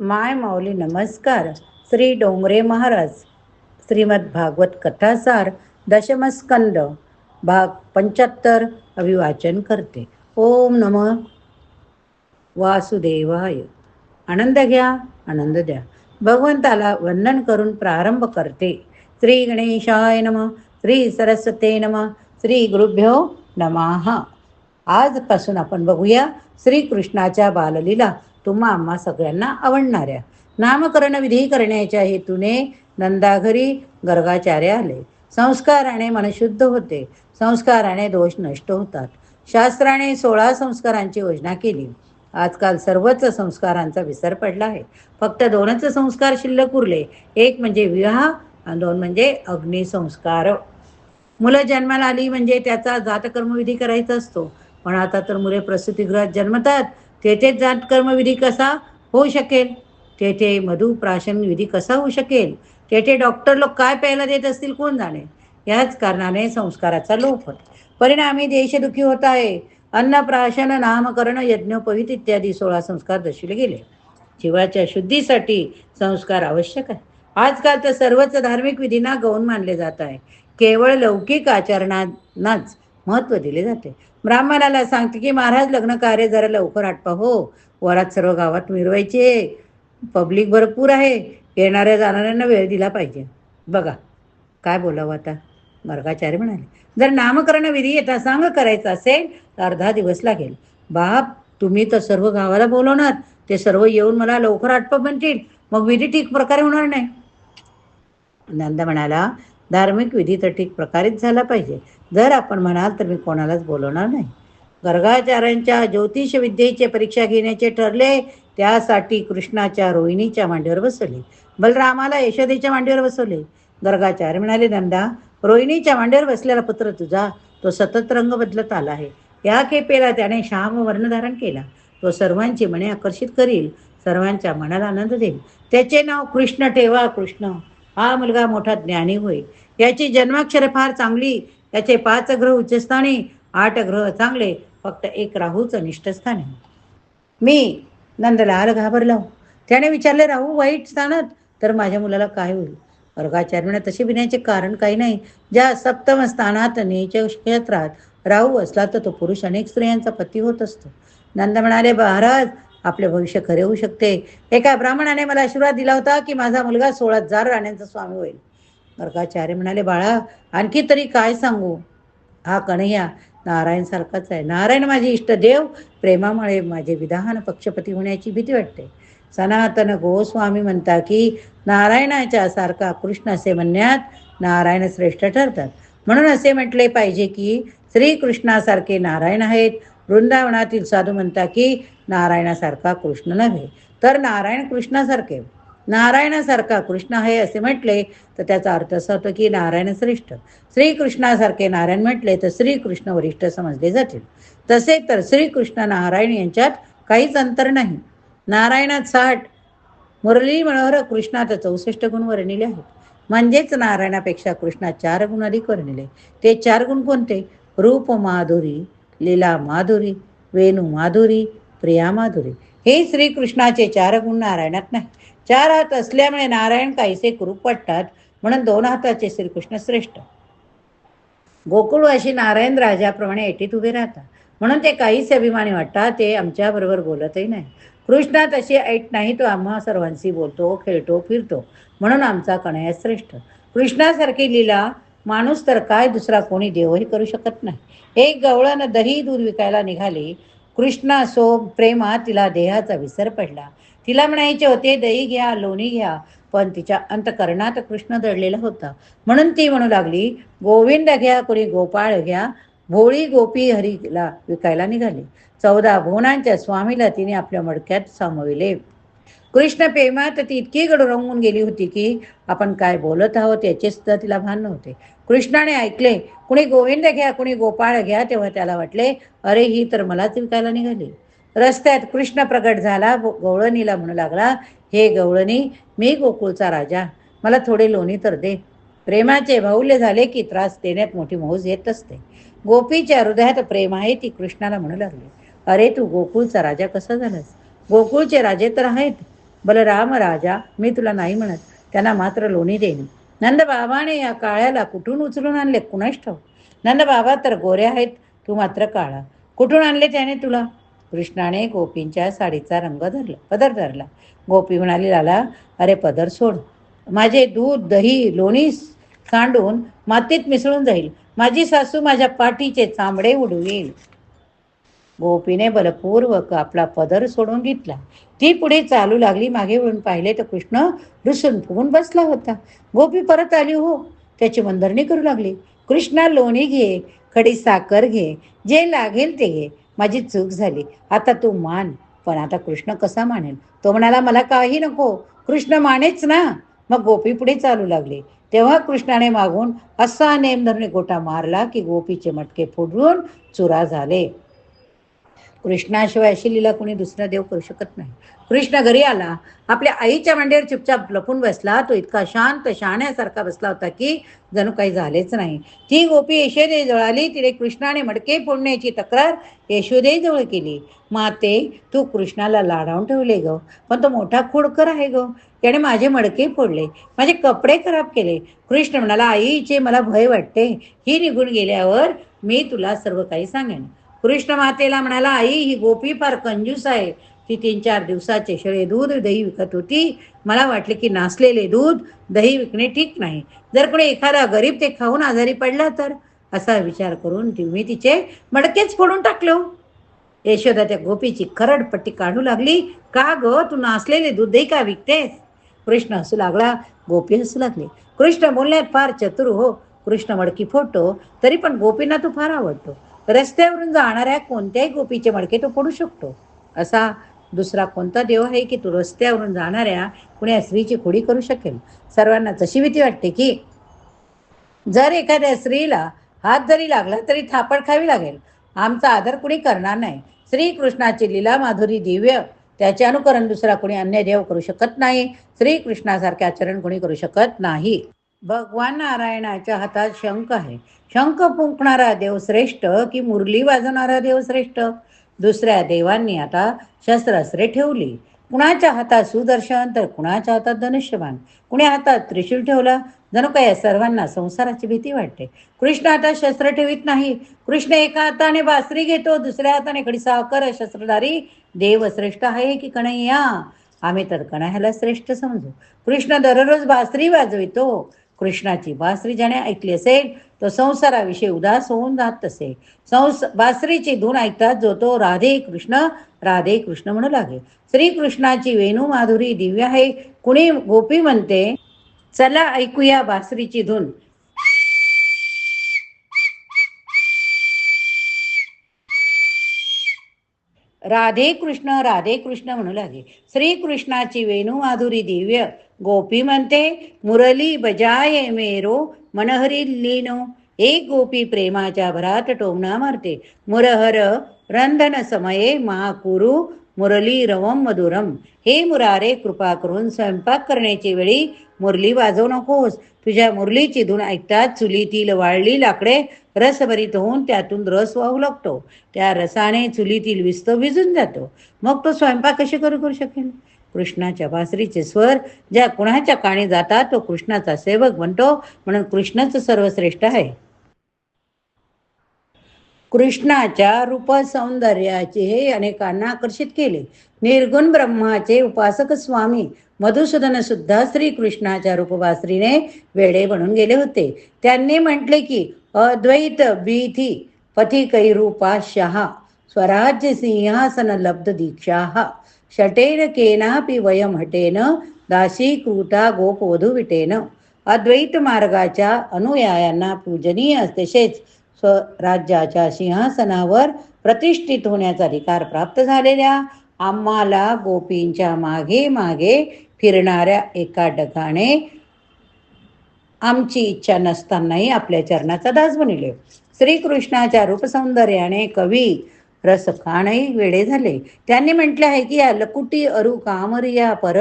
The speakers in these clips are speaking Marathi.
माय माऊली नमस्कार. श्री डोंगरे महाराज श्रीमद भागवत कथासार दशमस्कंद भाग पंच्याहत्तर अभिवाचन करते. ओम नम. वासुदेवाय. आनंद घ्या आनंद द्या. भगवंताला वंदन करून प्रारंभ करते. श्री गणेशाय नम श्री सरस्वते नम श्री गुरुभ्यो नमः. आजपासून आपण बघूया श्रीकृष्णाच्या बाललीला तुम्हा आम्हा सगळ्यांना आवडणाऱ्या. नामकरण विधी करण्याच्या हेतूने नंदाघरी गर्गाचार्य आले. संस्काराने मनशुद्ध होते. संस्काराने दोष नष्ट होतात. शास्त्राने सोळा संस्कारांची योजना केली. आजकाल सर्वच संस्कारांचा विसर पडला आहे. फक्त दोनच संस्कार शिल्लक उरले. एक म्हणजे विवाह आणि दोन म्हणजे अग्निसंस्कार मुलं जन्माला आली म्हणजे त्याचा जातकर्मविधी करायचा असतो. पण आता तर मुले प्रसूतिगृहात जन्मतात. तेथेच जातकर्मविधी कसा होऊ शकेल? तेथे मधुप्राशन विधी कसा होऊ शकेल? तेथे डॉक्टर लोक काय प्यायला देत असतील? कोण जाणे? याच कारणाने संस्काराचा लोप होत. परिणामी देशदुखी होत आहे. अन्नप्राशन नामकरण यज्ञोपवित इत्यादी सोळा संस्कार दर्शविले गेले. जीवाच्या शुद्धीसाठी संस्कार आवश्यक आहे. आजकाल तर सर्वच धार्मिक विधींना गौण मानले जात आहे. केवळ लौकिक आचरणांनाच महत्त्व दिले जाते. ब्राह्मणाला सांगते की महाराज लग्न कार्य जरा लवकर आटपा हो. वरात सर्व गावात मिरवायचे पब्लिक भरपूर आहे. येणाऱ्या जाणाऱ्यांना वेळ दिला पाहिजे. बघा काय बोलावं आता? मर्गाचार्य म्हणाले जर नामकरण विधी येता सांग करायचा असेल तर अर्धा दिवस लागेल. बाप तुम्ही तर सर्व गावाला बोलवणार. ते सर्व येऊन मला लवकर आटपा म्हणतील. मग विधी ठीक प्रकारे होणार नाही. नंद म्हणाला धार्मिक विधी तर ठीक प्रकारित झाला पाहिजे. जर आपण म्हणाल तर मी कोणालाच बोलवणार नाही. गर्गाचार्यांच्या ज्योतिष विद्येची परीक्षा घेण्याचे ठरले त्यासाठी कृष्णाच्या रोहिणीच्या मांडीवर बसवले. बलरामाला यशोदेच्या मांडीवर बसवले. गर्गाचार्य म्हणाले नंदा रोहिणीच्या मांडीवर बसलेला पुत्र तुझा तो सतत रंग बदलत आला आहे. या खेपेला त्याने श्याम वर्ण धारण केला. तो सर्वांची मने आकर्षित करील सर्वांच्या मनाला आनंद देईल. त्याचे नाव कृष्ण ठेवा कृष्ण. हा मुलगा मोठा ज्ञानी होईल याची जन्माक्षरे फार चांगली. याचे पाच ग्रह उच्चस्थानी आठ ग्रह चांगले फक्त एक राहूच निष्ठस्थानी मी नंदलाल घाबरला. त्याने विचारले राहू वाईट स्थानात? तर माझ्या मुलाला काय होईल? वर्गाचार्य तसे बिण्याचे कारण काही नाही. ज्या सप्तम स्थानात नेच्या क्षेत्रात राहू असला तर तो पुरुष अनेक स्त्रियांचा पती होत असतो. नंद म्हणाले महाराज आपले भविष्य खरे होऊ शकते. एका ब्राह्मणाने मला आशीर्वाद दिला होता की माझा मुलगा सोळा हजार राण्यांचा स्वामी होईल. वर्गाचार्य म्हणाले बाळा आणखी तरी काय सांगू? हा कन्हैया नारायण सारखाच आहे. नारायण माझे इष्टदेव प्रेमामुळे माझे विधान पक्षपती होण्याची भीती वाटते. सनातन गोस्वामी म्हणता की नारायणाच्या सारखा कृष्ण असे म्हणण्यात नारायण श्रेष्ठ ठरतात. म्हणून असे म्हटले पाहिजे की श्रीकृष्णासारखे नारायण आहेत. वृंदावनातील साधू म्हणता की नारायणासारखा कृष्ण नव्हे. तर नारायण कृष्णासारखे नारायणासारखा कृष्ण आहे असे म्हटले तर त्याचा अर्थ असा होतो की नारायण श्रेष्ठ. श्रीकृष्णासारखे नारायण म्हटले तर श्रीकृष्ण वरिष्ठ समजले जातील. तसे तर श्रीकृष्ण नारायण यांच्यात काहीच अंतर नाही. नारायणात साठ मुरली मनोहर कृष्णात चौसष्ट गुण वर्णिले आहेत. म्हणजेच नारायणापेक्षा कृष्णात चार गुण अधिक वर्णिले. ते चार गुण कोणते? रूप माधुरी लीला माधुरी वेणू माधुरी प्रिया माधुरी. हे श्रीकृष्णाचे चार गुण नारायणात नाही. चार हात असल्यामुळे नारायण काहीसे कुरूप पडतात म्हणून दोन हाताचे श्रीकृष्ण श्रेष्ठ. गोकुळवाशी नारायण राजाप्रमाणे एटीत उभे राहतात. म्हणून ते काहीच अभिमानी वाटतात ते आमच्याबरोबर बोलतही नाही. कृष्णा तशी ऐट नाही तो आम्हा सर्वांशी बोलतो खेळतो फिरतो म्हणून आमचा कणया श्रेष्ठ. कृष्णासारखी लीला माणूस तर काय दुसरा कोणी देवही करू शकत नाही. एक गवळानं दही दूध विकायला निघाली. कृष्णा सो प्रेमा तिला देहाचा विसर पडला. तिला म्हणायचे होते दही घ्या लोणी घ्या. पण तिच्या अंतकरणात कृष्ण दडलेला होता. म्हणून ती म्हणू लागली गोविंद घ्या कोणी गोपाळ घ्या. भोळी गोपी हरीला विकायला निघाली. चौदा भुवनांच्या स्वामीला तिने आपल्या मडक्यात सामाविले. कृष्ण प्रेमात ती इतकी रंगून गेली होती की आपण काय बोलत आहोत याचे सुद्धा तिला भान नव्हते. कृष्णाने ऐकले कुणी गोविंद घ्या कुणी गोपाळ घ्या तेव्हा त्याला वाटले अरे ही तर मलाच विकायला निघाली. रस्त्यात कृष्ण प्रकट झाला गवळणीला म्हणू लागला हे गवळणी मी गोकुळचा राजा मला थोडे लोणी तर दे. प्रेमाचे बाहुल्य झाले की त्रास देण्यात मोठी मौज येत असते. गोपीच्या हृदयात प्रेम आहे ती कृष्णाला म्हणू लागली. अरे तू गोकुळचा राजा कसा झालास? गोकुळचे राजे तर आहेत. बलराम राजा मी तुला नाही म्हणत. त्यांना मात्र लोणी देईन नंद बाबाने या काळ्याला कुठून उचलून आणले? कुणाच ठाऊ नंद बाबा तर गोरे आहेत तू मात्र काळा. कुठून आणले त्याने तुला? कृष्णाने गोपींच्या साडीचा रंग धरला पदर धरला. गोपी म्हणाली लाला अरे पदर सोड. माझे दूध दही लोणी सांडून मातीत मिसळून जाईल. माझी सासू माझ्या पाठीचे चांबडे उडवील. गोपीने बलपूर्वक आपला पदर सोडून घेतला. ती पुढे चालू लागली मागे वळून पाहिले तर कृष्ण रुसून फुगून बसला होता. गोपी परत आली हो. त्याची मंदरणी करू लागली. कृष्णा लोणी घे खडी साखर घे जे लागेल ते घे. माझी चूक झाली. आता तू मान. पण आता कृष्ण कसा मानेल? तो म्हणाला मला काही नको. कृष्ण मानेच ना. मग गोपी पुढे चालू लागली. तेव्हा कृष्णाने मागून असा नेमधरणे गोटा मारला की गोपीचे मटके फुडून चुरा झाले. कृष्णाशिवाय अशी लीला कोणी दुसरा देव करू शकत नाही. कृष्ण घरी आला आपल्या आईच्या मांडीवर चुपचाप लपून बसला तो इतका शांत शहाण्यासारखा बसला होता की जणू काही झालेच नाही. ती गोपी यशोदेजवळ आली तिने कृष्णाने मडके फोडण्याची तक्रार यशोदेजवळ केली. माते तू कृष्णाला लाडावून ठेवले ग पण तो मोठा खोडकर आहे ग. त्याने माझे मडके फोडले माझे कपडे खराब केले. कृष्ण म्हणाला आईचे मला भय वाटते ही निघून गेल्यावर मी तुला सर्व काही सांगेन. कृष्ण मातेला म्हणाला आई ही गोपी फार कंजूस आहे. ती तीन चार दिवसाचे शेळे दूध दही विकत होती. मला वाटले की नासलेले दूध दही विकणे ठीक नाही. जर कोणी एखादा गरीब ते खाऊन आजारी पडला तर? असा विचार करून ती मी तिचे मडकेच फोडून टाकलो. यशोदा त्या गोपीची खरडपट्टी काढू लागली. का ग तू नासलेले दूध दही का विकतेस? कृष्ण हसू लागला. गोपी हसू लागली. कृष्ण बोलण्यात फार चतुर हो. कृष्ण मडकी फोडतो तरी पण गोपींना तू फार आवडतो. रस्त्यावरून जाणाऱ्या कोणत्याही गोपीचे मडके तो पडू शकतो. असा दुसरा कोणता देव आहे की तो रस्त्यावरून जाणाऱ्या कुण्या स्त्रीची खोडी करू शकेल? सर्वांना तशी भीती वाटते की जर एखाद्या स्त्रीला हात जरी लागला तरी थापड खावी लागेल. आमचा आदर कुणी करणार नाही. श्रीकृष्णाची लीला माधुरी दिव्य त्याचे अनुकरण दुसरा कोणी अन्य देव करू शकत नाही. श्रीकृष्णासारखे आचरण कोणी करू शकत नाही. भगवान नारायणाच्या हातात शंख आहे. शंख फुंकणारा देव श्रेष्ठ की मुरली वाजवणारा देव श्रेष्ठ? दुसऱ्या देवांनी आता शस्त्रास्त्रे ठेवली. कुणाच्या हातात सुदर्शन तर कुणाच्या हातात धनुष्यबाण? कुण्या हातात त्रिशूल ठेवला? जणू काय या सर्वांना संसाराची भीती वाटते. कृष्ण आता शस्त्र ठेवीत नाही. कृष्ण एका हाताने बासरी घेतो दुसऱ्या हाताने कडी साकर शस्त्रधारी देव श्रेष्ठ आहे की कणैया आम्ही तर कणाह्याला श्रेष्ठ समजू. कृष्ण दररोज बासरी वाजवितो. कृष्णाची बासरी ज्याने ऐकली असेल तो संसाराविषयी उदास होऊन जात असे. संस बासरीची धून ऐकतात जो तो राधे कृष्ण राधे कृष्ण म्हणू लागे. श्रीकृष्णाची वेणू माधुरी दिव्य आहे. कुणी गोपी म्हणते चला ऐकूया बासरीची धून. राधे कृष्ण राधे कृष्ण म्हणू लागे. श्रीकृष्णाची वेणू माधुरी दिव्य गोपी म्हणते मुरली बजाये मेरो मनहरी लीनो. एक गोपी प्रेमाच्या भरात टोमणा मारते. मुरहर रंधन समये महाकुरु मुरली रवम मधुरम. हे मुरारे कृपा करून स्वयंपाक करण्याची वेळी मुरली वाजवू नकोस. तुझ्या मुरलीची धून ऐकतात चुलीतील वाळली लाकडे रसभरीत होऊन त्यातून रस वाहू लागतो. त्या रसाने चुलीतील विस्त भिजून जातो. मग तो स्वयंपाक कशी करू करू शकेल? कृष्णाच्या बासरीचे स्वर ज्या कुणाच्या काणी जातात तो कृष्णाचा सेवक म्हणतो म्हणून कृष्णच सर्वश्रेष्ठ आहे. कृष्णाच्या रूप सौंदर्याचे हे अनेकांना आकर्षित केले. निर्गुण ब्रह्माचे उपासक स्वामी मधुसूदन सुद्धा श्रीकृष्णाच्या रूपवासरीने वेडे बनून गेले होते. त्यांनी म्हटले की अद्वैत भीती पथी शहा स्वराज्य सिंहासन लब्ध दीक्षा शटेन केनापि वयम हटेन दासीकृता गोपवधूविटेन अद्वैत मार्गाच्या अनुयायांना पूजनीय तसेच स्वराज्याच्या सिंहासनावर प्रतिष्ठित होण्याचा अधिकार प्राप्त झालेल्या आम्हाला गोपींच्या मागे मागे फिरणाऱ्या एका डगाने आमची इच्छा नसतानाही आपल्या चरणाचा दास बनले. श्रीकृष्णाच्या रूपसौंदर्याने कवी रस खाणही वेडे झाले. त्यांनी म्हटले आहे की या लकुटी अरु कामरिया पर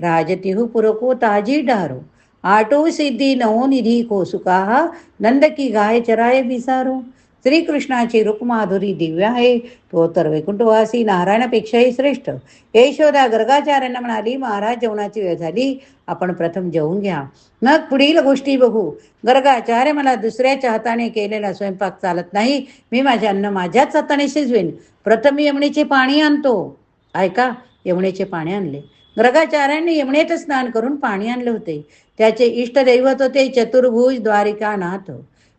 राजतिहु पुरको ताजी डारो. आटो सिद्धी नवो निधी को सुकाहा नंद की गाय चराय बिसारो. श्रीकृष्णाची रूपमाधुरी दिव्य आहे. तो तर वैकुंठवासी नारायणापेक्षाही श्रेष्ठ. यशोदा गर्गाचार्यांना म्हणाली महाराज जेवणाची वेळ झाली. आपण प्रथम जेवून घ्या. मग पुढील गोष्टी बघू. गर्गाचार्य मला दुसऱ्याच्या हाताने केलेला स्वयंपाक चालत नाही. मी माझे अन्न माझ्याच हाताने शिजवेन. प्रथम मी यमणीचे पाणी आणतो. ऐका यमुनेचे पाणी आणले. ग्रगाचार्यांनी यमुनेत स्नान करून पाणी आणले होते. त्याचे इष्टदैवत होते चतुर्भुज द्वारिकानाथ.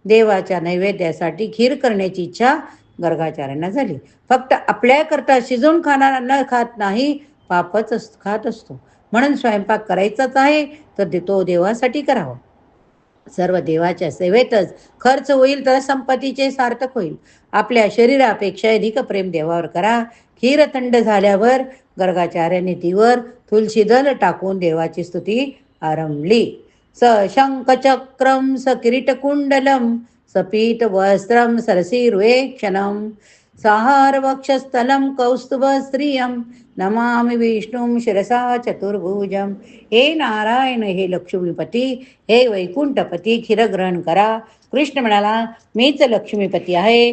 देवाच्या नैवेद्यासाठी खीर करण्याची इच्छा गर्गाचार्यांना झाली. फक्त आपल्याकरता शिजवून खाणारा न खात नाही पापच अस खात असतो. म्हणून स्वयंपाक करायचाच आहे तर ते तो देवासाठी करावा. सर्व देवाच्या सेवेतच खर्च होईल तर संपत्तीचे सार्थक होईल. आपल्या शरीरापेक्षा अधिक प्रेम देवावर करा. खीर थंड झाल्यावर गर्गाचार्याने तीवर तुलसीदल टाकून देवाची स्तुती आरंभली. स शंखचक्रम स किरीटकुंडलम स पीत वस्त्रम सरसीर्वेक्षणम कौस्तुभ नमामि विष्णुं शिरसा चतुर्भुजं हे नारायण हे लक्ष्मीपती हे वैकुंठपती क्षीरग्रहण करा कृष्ण म्हणाला मीच लक्ष्मीपती आहे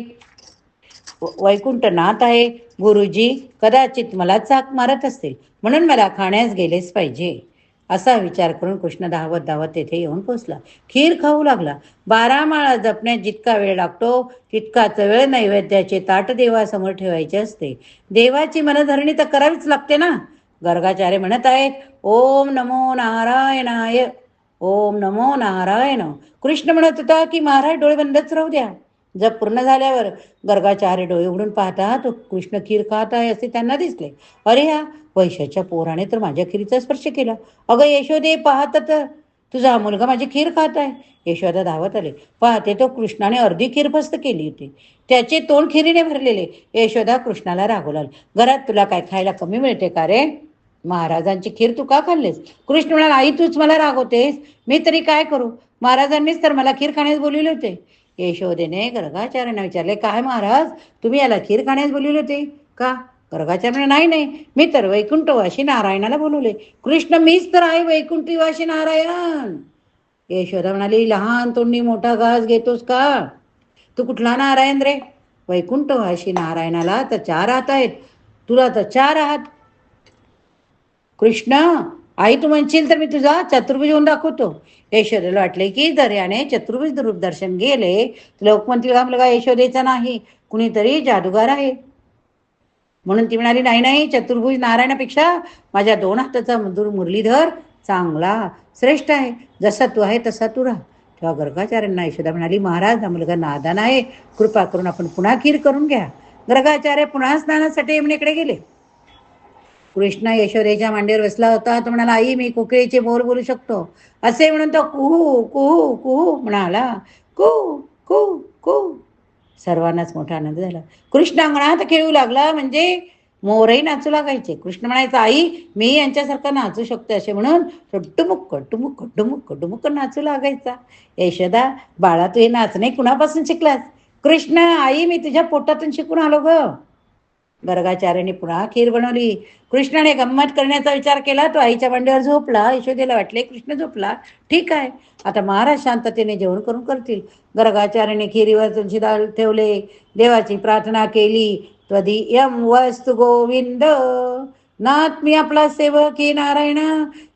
वैकुंठनाथ आहे गुरुजी कदाचित मला चाक मारत असतील म्हणून मला खाण्यास गेलेच पाहिजे। असा विचार करून कृष्ण धावत धावत तेथे येऊन पोचला खीर खाऊ लागला. बारा माळा जपण्यात जितका वेळ लागतो तितकाच वेळ नैवेद्याचे ताट देवासमोर ठेवायचे असते. देवाची मनधरणी तर करावीच लागते ना? गर्गाचार्य म्हणत आहेत ओम नमो नारायणाय ओम नमो नारायण. कृष्ण म्हणत होता की महाराज डोळे बंदच राहू द्या. जप पूर्ण झाल्यावर गर्गाचार्य डोळे उघडून पाहता तो कृष्ण खीर खात आहे असे त्यांना दिसले. अरे हा वैशाच्या पोराने तर माझ्या खिरीचा स्पर्श केला. अगं यशोदे पाहत तर. तुझा मुलगा माझी खीर खात आहे. यशोदा धावत आले. पाहते तो कृष्णाने अर्धी खीर फस्त केली होती. त्याचे तोंड खिरीने भरलेले. यशोदा कृष्णाला रागवला घरात तुला काय खायला कमी मिळते का रे? महाराजांची खीर तू का खाल्लीस कृष्ण म्हणाला आई तूच मला रागवतेस. मी तरी काय करू? महाराजांनीच तर मला खीर खाण्यास बोलवले होते. यशोदेने गर्गाचार्यांना विचारले काय महाराज तुम्ही याला खीर खाण्यास बोलवले होते? का? गर्गाचार्य नाही नाही. मी तर वैकुंठवाशी नारायणाला बोलवले. कृष्ण मीच तर आहे वैकुंठीवाशी नारायण. यशोदा म्हणाली लहान तोंडी मोठा घास घेतोस का? तू कुठला नारायण रे? वैकुंठवाशी नारायणाला तर चार हात आहेत. तुला तर चार आहात कृष्ण आई तू म्हणशील तर मी तुझा चतुर्भुज होऊन दाखवतो. यशोदेला वाटले की दर्याने चतुर्भुज रूप दर्शन गेले लोकमंत्री हा मुलगा यशोदेचा नाही कुणीतरी जादूगार आहे. म्हणून ती म्हणाली नाही नाही चतुर्भुज नारायणापेक्षा माझ्या दोन हाताचा मधुर मुरलीधर चांगला श्रेष्ठ आहे. जसा तू आहे तसा तू राहा. तेव्हा गर्गाचार्यांना यशोदा म्हणाली महाराज हा मुलगा नादान आहे. कृपा करून आपण पुन्हा खीर करून घ्या. गर्गाचार्य पुन्हा स्नानासाठी यमुनेकडे गेले. कृष्ण यशोरेच्या मांडीवर बसला होता. तो म्हणाला आई मी कुकळीचे मोर बोलू शकतो. असे म्हणून तो कुहू कुहू कुहू म्हणाला. कु कु कु. सर्वांनाच मोठा आनंद झाला. कृष्ण अंगणात खेळू लागला म्हणजे मोरही नाचू लागायचे. कृष्ण म्हणायचा आई मी यांच्यासारखा नाचू शकतो असे म्हणून तो टुमुक्क टुमुक्क टुमुक्क टुमुक्क नाचू लागायचा. यशोदा बाळा तू हे नाचणे कुणापासून शिकलास? कृष्ण आई मी तुझ्या पोटातून शिकून आलो ग. गर्गाचार्याने पुन्हा खीर बनवली. कृष्णाने गंमत करण्याचा विचार केला तो आईच्या मांडीवर झोपला. यशोदेला वाटले कृष्ण झोपला. ठीक आहे. आता महाराज शांततेने जेवण करून करतील. गर्गाचार्याने खिरीवर तुळशी दाल ठेवले. देवाची प्रार्थना केली. त्वदीयम वस्तु गोविंद नाथ मी आपला सेवक हे नारायण.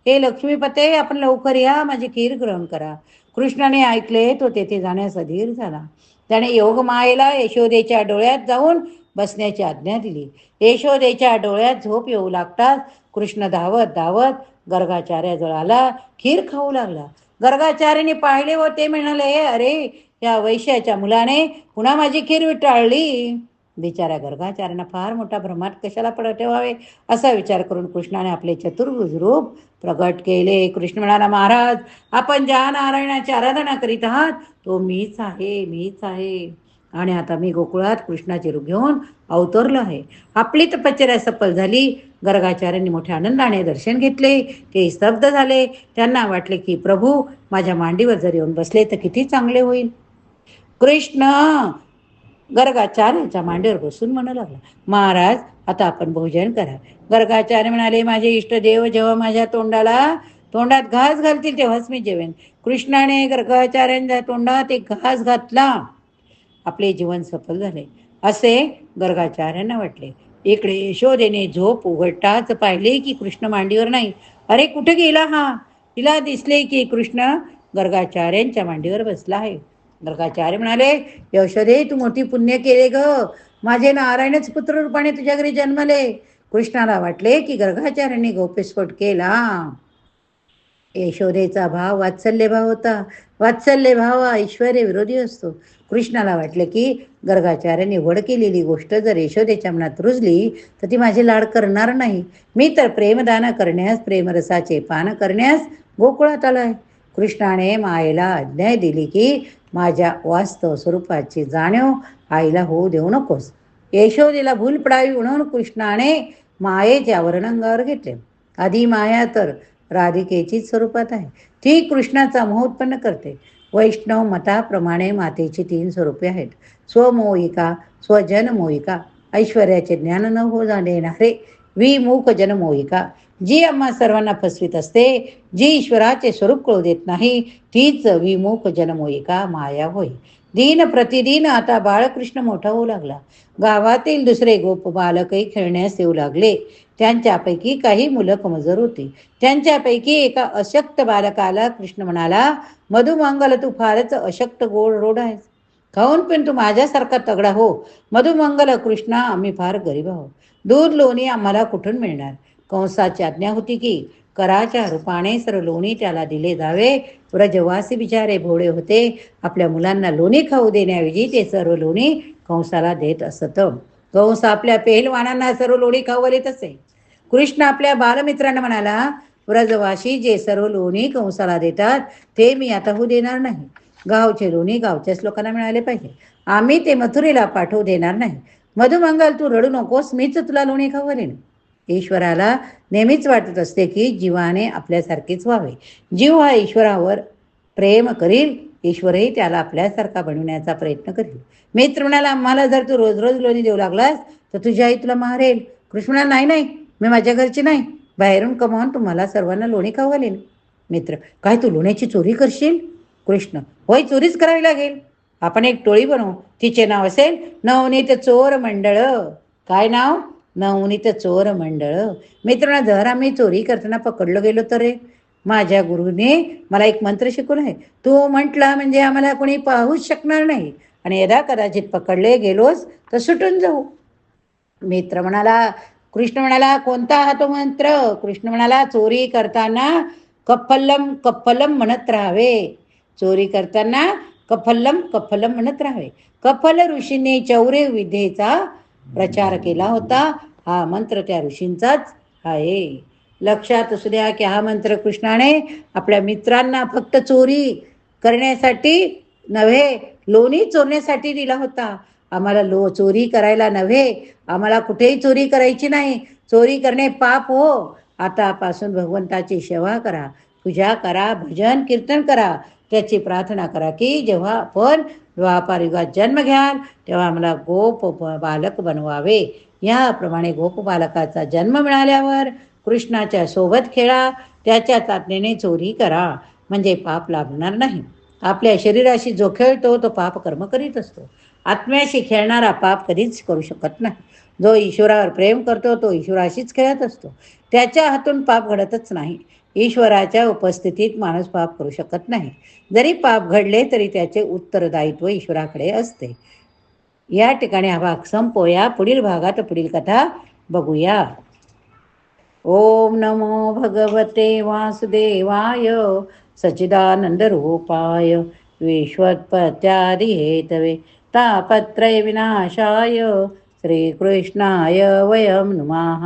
हे लक्ष्मीपते आपण लवकर या. माझी खीर ग्रहण करा. कृष्णाने ऐकले तो तेथे जाण्यास अधीर झाला. त्याने योग मायेला यशोदेच्या डोळ्यात जाऊन बसण्याची आज्ञा दिली. यशोदेच्या डोळ्यात झोप येऊ लागताच कृष्ण धावत धावत गर्गाचार्याजवळ आला खीर खाऊ लागला. गर्गाचार्याने पाहिले व ते म्हणाले अरे या वैश्याच्या मुलाने पुन्हा माझी खीर विटाळली. बिचाऱ्या गर्गाचार्यांना फार मोठा भ्रमात कशाला पड ठेवावे? असा विचार करून कृष्णाने आपले चतुर्भुज रूप प्रगट केले. कृष्ण म्हणाला महाराज आपण ज्या नारायणाची आराधना करीत आहात. तो मीच आहे मीच आहे. आणि आता मी गोकुळात कृष्णाचे रूप घेऊन अवतरलो आहे. आपली तपश्चर्या सफल झाली. गर्गाचार्यांनी मोठ्या आनंदाने दर्शन घेतले. ते स्तब्ध झाले. त्यांना वाटले की प्रभू माझ्या मांडीवर जर येऊन बसले तर किती चांगले होईल. कृष्ण गर्गाचार्याच्या मांडीवर बसून म्हणू लागला महाराज आता आपण भोजन करा. गर्गाचार्य म्हणाले माझे इष्टदेव जेव्हा माझ्या तोंडाला तोंडात घास घालतील तेव्हाच मी जेवेन. कृष्णाने गर्गाचार्यांच्या तोंडात एक घास घातला. आपले जीवन सफल झाले. असे गर्गाचार्यांना वाटले. इकडे यशोदेने झोप उघडताच पाहिले की कृष्ण मांडीवर नाही. अरे कुठे गेला हा? तिला दिसले की कृष्ण गर्गाचार्यांच्या मांडीवर बसला आहे. गर्गाचार्य म्हणाले यशोदे तू मोठी पुण्य केले ग. माझे नारायणच पुत्र रूपाने तुझ्या घरी जन्मले. कृष्णाला वाटले की गर्गाचार्यांनी गौप्यस्फोट केला. यशोदेचा भाव वात्सल्य भाव होता. वात्सल्य भाव हा ऐश्वर्य विरोधी असतो. कृष्णाला वाटले की गर्गाचार्याने वड केलेली गोष्ट जर यशोदेच्या मनात रुजली तर ती माझे लाड करणार नाही. मी तर प्रेमदान करण्यास प्रेमरसाचे पान करण्यास गोकुळात आलाय कृष्णाने मायेला आज्ञा दिली की माझ्या वास्तव स्वरूपाची जाणीव आईला होऊ देऊ नकोस. यशोदेला भूल पडावी म्हणून कृष्णाने मायेच्या वर्णंगावर घेतले. आधी माया तर राधिकेचीच स्वरूपात आहे. ती कृष्णाचा मोह उत्पन्न करते. वैष्णव मताप्रमाणे मातेची तीन स्वरूपे आहेत. स्वमोहिका स्वजनमोहिका ऐश्वर्याचे ज्ञान न हो देणारे विमुख जनमोहिका. जी आम्हा सर्वांना फसवीत असते जी ईश्वराचे स्वरूप कळू देत नाही तीच विमुख जनमोहिका माया होय. दिन प्रतिदिन आता बाळकृष्ण मोठा होऊ लागला. गावातील दुसरे गोप बालकही खेळण्यास येऊ लागले. त्यांच्यापैकी काही मुलं कमजोर होती. त्यांच्यापैकी एका अशक्त बालकाला कृष्ण म्हणाला मधुमंगल तू फारच अशक्त गोड रोड आहेस. खाऊन पण तू माझ्यासारखा तगडा हो. मधुमंगल कृष्णा आम्ही फार गरीब आहोत. दूध लोणी आम्हाला कुठून मिळणार? कंसाची आज्ञा होती की कराच्या रूपाने सर्व लोणी त्याला दिले जावे. व्रजवासी बिचारे भोळे होते. आपल्या मुलांना लोणी खाऊ देण्याऐवजी ते सर्व लोणी कंसाला देत असत. कंस आपल्या पेहलवानांना सर्व लोणी खाऊ असे. कृष्ण आपल्या बालमित्रांना म्हणाला व्रजवासी जे सर्व लोणी कंसाला देतात ते मी आता होऊ देणार नाही. गावचे लोणी गावच्याच लोकांना मिळाले पाहिजे. आम्ही ते मथुरेला पाठवू देणार नाही. मधुमंगल तू रडू नकोस मीच तुला लोणी खाऊ घालेन. ईश्वराला नेहमीच वाटत असते की जीवाने आपल्यासारखेच व्हावे. जीव हा ईश्वरावर प्रेम करील ईश्वरही त्याला आपल्यासारखा बनवण्याचा प्रयत्न करील. मित्र म्हणाला आम्हाला जर तू रोज रोज लोणी देऊ लागलास तर तुझी आई तुला मारेल कृष्णा नाही नाही मी माझ्या घरची नाही. बाहेरून कमावून तुम्हाला सर्वांना लोणी खाऊ घालेन. मित्र काय तू लोण्याची चोरी करशील? कृष्ण होय चोरीच करावी लागेल. आपण एक टोळी बनवू. तिचे नाव असेल नवनीत चोर मंडळ. काय नाव? नवनीत चोर मंडळ. मित्रांनो जर आम्ही चोरी करताना पकडलो गेलो तर रे. माझ्या गुरुने मला एक मंत्र शिकून आहे. तो म्हटला म्हणजे आम्हाला कोणी पाहूच शकणार नाही. आणि यदा कदाचित पकडले गेलोच तर सुटून जाऊ. मित्र म्हणाला कृष्ण म्हणाला कोणता हा तो मंत्र? कृष्ण म्हणाला चोरी करताना कफल्लम कप्पलम म्हणत राहावे. चोरी करताना कफल्लम कफलम म्हणत राहावे. कफल ऋषीने चौरे विधेचा प्रचार केला होता. हा मंत्र त्या ऋषींचाच आहे. लक्षात असू द्या की हा मंत्र कृष्णाने आपल्या मित्रांना फक्त चोरी करण्यासाठी नव्हे लोणी चोरण्यासाठी दिला होता. आम्हाला लो चोरी करायला नव्हे. आम्हाला कुठेही चोरी करायची नाही. चोरी करणे पाप हो. आतापासून भगवंताची सेवा करा. पूजा करा भजन कीर्तन करा. त्याची प्रार्थना करा की जेव्हा आपण द्वापार युगात जन्म घ्याल तेव्हा आम्हाला गोप बालक बनवावे. याप्रमाणे गोप बालकाचा जन्म मिळाल्यावर कृष्णाच्या सोबत खेळा त्याच्या चाचणीने चोरी करा. म्हणजे पाप लाभणार नाही. आपल्या शरीराशी जो खेळतो तो पाप कर्म करीत असतो. आत्म्याशी खेळणारा पाप कधीच करू शकत नाही. जो ईश्वरावर प्रेम करतो तो ईश्वराशीच खेळत असतो. त्याच्या हातून पाप घडतच नाही. ईश्वराच्या उपस्थितीत माणूस पाप करू शकत नाही. जरी पाप घडले तरी त्याचे उत्तरदायित्व ईश्वराकडे असते. या ठिकाणी हा भाग संपोया पुढील भागात पुढील कथा बघूया. ओम नमो भगवते वासुदेवाय सचिदानंद रूपाय विश्वत्पत्यादि हेतवे तापत्रय विनाशाय श्रीकृष्णाय वयं नुमः.